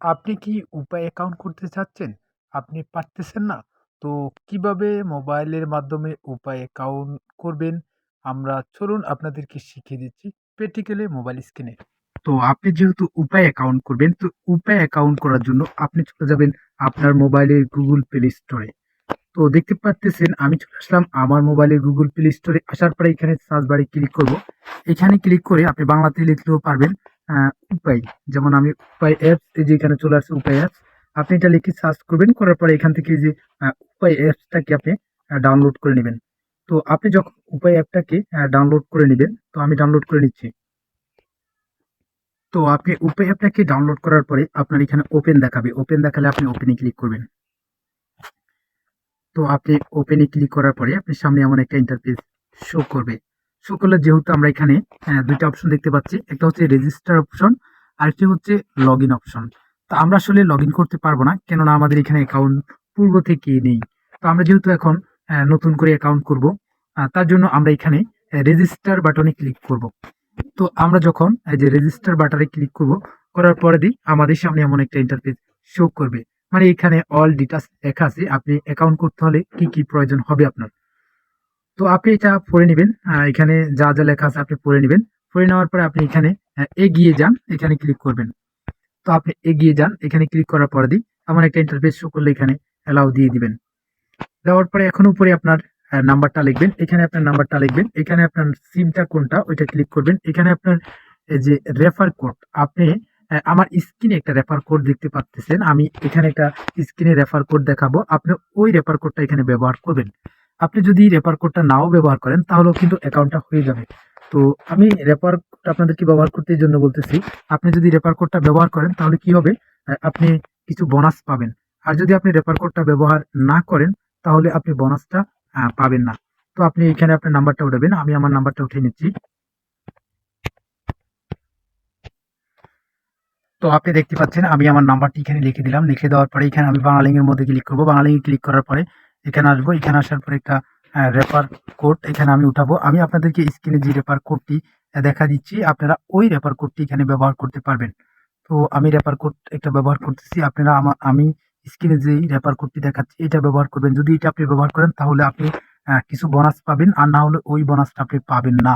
আপনি কি উপায় অ্যাকাউন্ট করতে চাচ্ছেন? আপনি পারতেছেন না? তো কীভাবে মোবাইলের মাধ্যমে উপায় অ্যাকাউন্ট করবেন? আমরা চলুন আপনাদেরকে শিখিয়ে দিচ্ছি প্র্যাকটিক্যালি মোবাইল স্ক্রিনে। তো আপনি যেহেতু উপায় অ্যাকাউন্ট করবেন, তো উপায় অ্যাকাউন্ট করার জন্য আপনি চলে যাবেন আপনার মোবাইলের গুগল প্লে স্টোরে তো দেখতে পারতেছেন আমি চলে আসলাম আমার মোবাইলের গুগল প্লে স্টোরে আসার পরে এখানে সার্চ বারে ক্লিক করব। এখানে ক্লিক করে আপনি বাংলাতে লিখলেও পারবেন উপায়। যেমন আমি উপায় অ্যাপস এই যে এখানে চলে আসছে উপায় অ্যাপস। আপনি এটা লিখে সার্চ করবেন, করার পরে এখান থেকে যে উপায় অ্যাপসটাকে আপনি ডাউনলোড করে নেবেন তো আপনি যখন উপায় অ্যাপটাকে ডাউনলোড করে নেবেন তো আমি ডাউনলোড করে নিচ্ছি। তো আপনি উপায় অ্যাপটাকে ডাউনলোড করার পরে আপনার এখানে ওপেন দেখাবে। ওপেন দেখালে আপনি ওপেনে ক্লিক করবেন। তো আপনি ওপেনে ক্লিক করার পরে আপনি সামনে এমন একটা ইন্টারফেস শো করবে। শো করলে যেহেতু আমরা এখানে ২ অপশন দেখতে পাচ্ছি। একটা হচ্ছে রেজিস্টার অপশন, আরেকটি হচ্ছে লগ ইন অপশন। তো আমরা আসলে লগইন করতে পারব না। কেননা আমাদের এখানে অ্যাকাউন্ট পূর্ব থেকেই নেই। তো আমরা যেহেতু এখন নতুন করে অ্যাকাউন্ট করব, তার জন্য আমরা এখানে রেজিস্টার বাটনে ক্লিক করব। তো আমরা যখন এই যে রেজিস্টার বাটনে ক্লিক করব, করার পরেই আমাদের সামনে এমন একটা ইন্টারফেস শো করবে। মানে এখানে অল ডিটেইলস লেখা আছে আপনি অ্যাকাউন্ট করতে হলে কি, কি প্রয়োজন হবে আপনার। তো আপনি এটা পড়ে নিবেন। এখানে যা, যা লেখা আছে আপনি পড়ে নিবেন। পড়ে নেওয়ার পরে আপনি এখানে এগিয়ে যান, এখানে ক্লিক করবেন। তো আপনি এগিয়ে যান, এখানে ক্লিক করার পরেই এমন একটা ইন্টারফেস শো করলে এখানে অ্যালাউ দিয়ে দিবেন। দেওয়ার পরে এখন উপরে আপনার নাম্বারটা লিখবেন। এখানে আপনার নাম্বারটা লিখবেন। এখানে আপনার সিমটা কোনটা ওইটা ক্লিক করবেন। এখানে আপনার যে রেফার কোড আপনি আমার স্ক্রিনে একটা রেফার কোড দেখতে পারতেছেন। আমি এখানে একটা স্ক্রিনে রেফার কোড দেখাবো। আপনি ওই রেফার কোডটা এখানে ব্যবহার করবেন। আপনি যদি রেফার কোডটা নাও ব্যবহার করেন, তাহলেও কিন্তু অ্যাকাউন্টটা হয়ে যাবে। তো আমি রেফার কোডটা আপনাদেরকে ব্যবহার করতে এইজন্য বলতেছি। আপনি যদি রেফার কোডটা ব্যবহার করেন, তাহলে কি হবে? আপনি কিছু বোনাস পাবেন। আর যদি আপনি রেফার কোডটা ব্যবহার না করেন, তাহলে আপনি বোনাসটা পাবেন না। তো আপনি এখানে আপনার নাম্বারটা উঠাবেন। আমি আমার নাম্বারটা উঠিয়ে নিচ্ছি। তো আপনি দেখতে পাচ্ছেন, আমি আমার নাম্বারটি এখানে লিখে দিলাম। লিখে দেওয়ার পরে এখানে আমি বাংলা লিঙ্কের মধ্যে ক্লিক করব বাংলা লিঙ্কে ক্লিক করার পরে এখানে আসব। এখানে আসার পরে একটা রেফার কোড এখানে আমি উঠাবো। আমি আপনাদেরকে স্ক্রিনে যে রেফার কোডটি দেখা দিচ্ছি আপনারা ওই রেফার কোডটি এখানে ব্যবহার করতে পারবেন। তো আমি রেফার কোড একটা ব্যবহার করতেছি। আপনারা আমা আমি স্ক্রিনে যেই রেফার কোডটি দেখাচ্ছি এটা ব্যবহার করবেন। যদি এটা আপনি ব্যবহার করেন তাহলে আপনি কিছু বোনাস পাবেন। আর না হলে ওই বোনাসটা আপনি পাবেন না।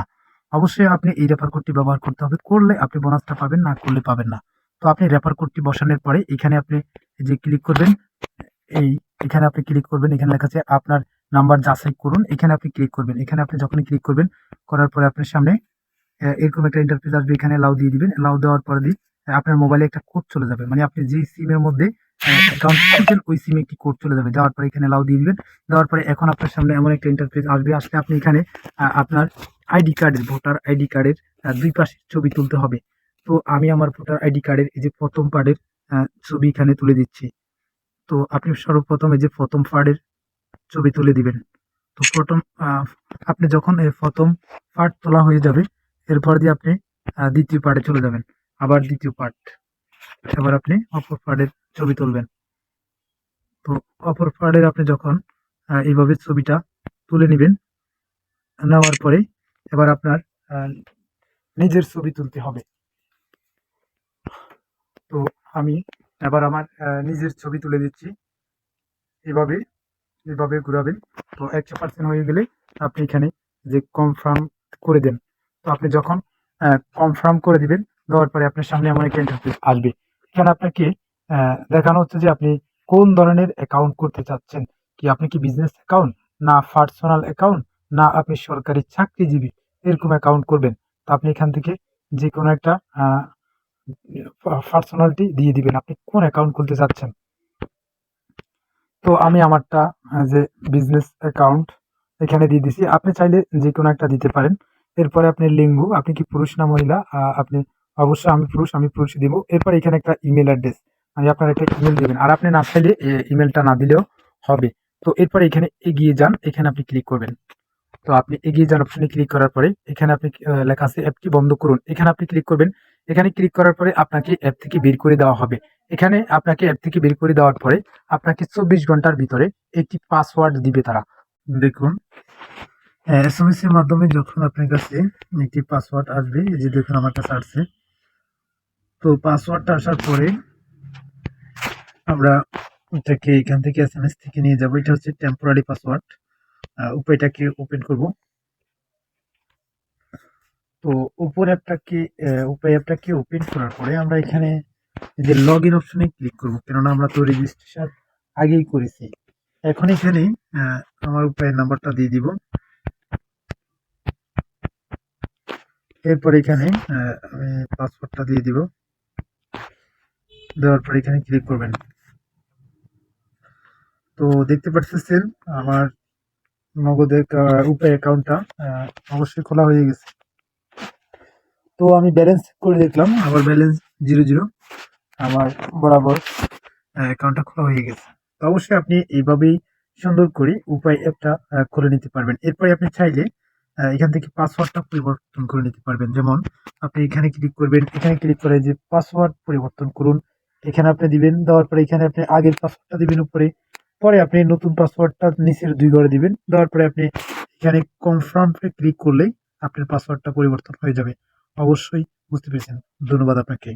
অবশ্যই আপনি এই রেফার কোডটি ব্যবহার করতে হবে। করলে আপনি বোনাসটা পাবেন, না করলে পাবেন না। তো আপনি রেফার কোডটি বসানোর পরে এখানে আপনি যে ক্লিক করবেন। এই এখানে আপনি ক্লিক করবেন। এখানে লেখা আছে আপনার নাম্বার যাচাই করুন। এখানে আপনি ক্লিক করবেন। এখানে আপনি যখনই ক্লিক করবেন, করার পরে আপনার সামনে এরকম একটা ইন্টারফেস আসবে। এখানে লাউ দিয়ে দিবেন। অ্যালাউ দেওয়ার পরেই আপনার মোবাইলে একটা কোড চলে যাবে। মানে আপনি যেই সিমের মধ্যে ওই সিমে একটি কোড চলে যাবে। যাওয়ার পরে এখানে লাউ দিয়ে দিবেন। দেওয়ার পরে এখন আপনার সামনে এমন একটা ইন্টারফেস আসবে। আসলে আপনি এখানে আপনার আইডি কার্ডের ভোটার আইডি কার্ডের দুই ২ পাশের ছবি তুলতে হবে। তো আমি আমার ভোটার আইডি কার্ডের এই যে প্রথম পার্টের ছবি এখানে তুলে দিচ্ছি। তো আপনি সর্বপ্রথম এই যে ১ম পার্টের ছবি তুলে দিবেন। তো প্রথম আপনি যখন এই ১ম পার্ট তোলা হয়ে যাবে, এরপর দিয়ে আপনি দ্বিতীয় পার্টে চলে যাবেন। আবার দ্বিতীয় পার্ট। এবার আপনি অপর পার্টের ছবি তুলবেন। তো অপর পার্টের আপনি যখন এইভাবে ছবিটা তুলে নেবেন নেওয়ার পরে এবার আপনার নিজের ছবি তুলতে হবে। তো আমি এবার আমার নিজের ছবি তুলে দিচ্ছি। এভাবে, এভাবে ঘুরাবেন। তো ১০০% হয়ে গেলে আপনি এখানে যে কনফার্ম করে দেন। তো আপনি যখন কনফার্ম করে দিবেন, দেওয়ার পরে আপনার সামনে আমার একটা ইন্টারফেস আসবে। এখানে আপনাকে দেখানো হচ্ছে যে আপনি কোন ধরনের অ্যাকাউন্ট করতে চাচ্ছেন। কি আপনি কি বিজনেস অ্যাকাউন্ট, না পার্সোনাল অ্যাকাউন্ট, না আপনি সরকারি চাকরিজীবী এরকম অ্যাকাউন্ট করবেন। তো আপনি এখান থেকে যে কোনো একটা পার্সোনালিটি দিয়ে দিবেন। আপনি কোন অ্যাকাউন্ট খুলতে চাচ্ছেন। তো আমি আমারটা যে বিজনেস অ্যাকাউন্ট এখানে দিয়ে দিছি। আপনি চাইলে যে কোনো একটা দিতে পারেন। এরপরে আপনি লিঙ্গ, আপনি কি পুরুষ না মহিলা? আপনি অবশ্যই আমি পুরুষ, আমি পুরুষই দিব। এরপর এখানে একটা ইমেইল অ্যাড্রেস, আমি আপনার একটা ইমেল দিবেন। আর আপনি না চাইলে ইমেলটা না দিলেও হবে। তো এরপরে এখানে এগিয়ে যান, এখানে আপনি ক্লিক করবেন। তো আপনি এগিয়ে যান অপশনে ক্লিক করার পরে এখানে আপনি লেখা আছে অ্যাপটি বন্ধ করুন। এখানে আপনি ক্লিক করবেন। এখানে ক্লিক করার পরে আপনাকে অ্যাপ থেকে বের করে দেওয়া হবে। এখানে আপনাকে অ্যাপ থেকে বের করে দেওয়ার পরে আপনাকে ২৪ ঘণ্টার ভিতরে একটি পাসওয়ার্ড দিবে তারা। দেখুন অ্যা এসএমএস এর মাধ্যমে যখন আপনার কাছে একটি পাসওয়ার্ড আসবে, এই যে দেখুন আমার কাছে আসছে। তো পাসওয়ার্ডটা আসার পরে আমরা এটাকে এখান থেকে এস এম এস থেকে নিয়ে যাব এটা হচ্ছে টেম্পোরারি পাসওয়ার্ড উপায়টাকে ওপেন করব তো উপর অ্যাপটাকে উপায় অ্যাপটাকে ওপেন করার পরে আমরা এখানে যে লগ ইন অপশনে ক্লিক করব কেননা আমরা তো রেজিস্ট্রেশন আগেই করেছি। এখন এখানে আমার উপায়ের নাম্বারটা দিয়ে দিব। এরপর এখানে আমি পাসওয়ার্ডটা দিয়ে দিব। দেওয়ার পর এখানে ক্লিক করবেন। তো দেখতে পাচ্ছেন আমার নগদের আহ, উপায় অ্যাকাউন্টটা অবশ্যই খোলা হয়ে গেছে। তো আমি ব্যালেন্স করে দেখলাম, আমার ব্যালেন্স জিরো জিরো আমার বরাবর অ্যাকাউন্টটা খোলা হয়ে গেছে। তো অবশ্যই আপনি এইভাবেই সুন্দর করে উপায় অ্যাপটা খুলে নিতে পারবেন। এরপরে আপনি চাইলে এখান থেকে পাসওয়ার্ডটা পরিবর্তন করে নিতে পারবেন। যেমন, আপনি এখানে ক্লিক করবেন, এখানে ক্লিক করে যে পাসওয়ার্ড পরিবর্তন করুন, এখানে আপনি দিবেন, দেওয়ার পরে এখানে আপনি আগের পাসওয়ার্ডটা দিবেন উপরে, পরে আপনি নতুন পাসওয়ার্ডটা নিচের দুই ঘরে দিবেন, দেওয়ার পরে আপনি এখানে কনফার্মে ক্লিক করলেই আপনার পাসওয়ার্ডটা পরিবর্তন হয়ে যাবে। অবশ্যই বুঝতে পেরেছেন। ধন্যবাদ আপনাকে।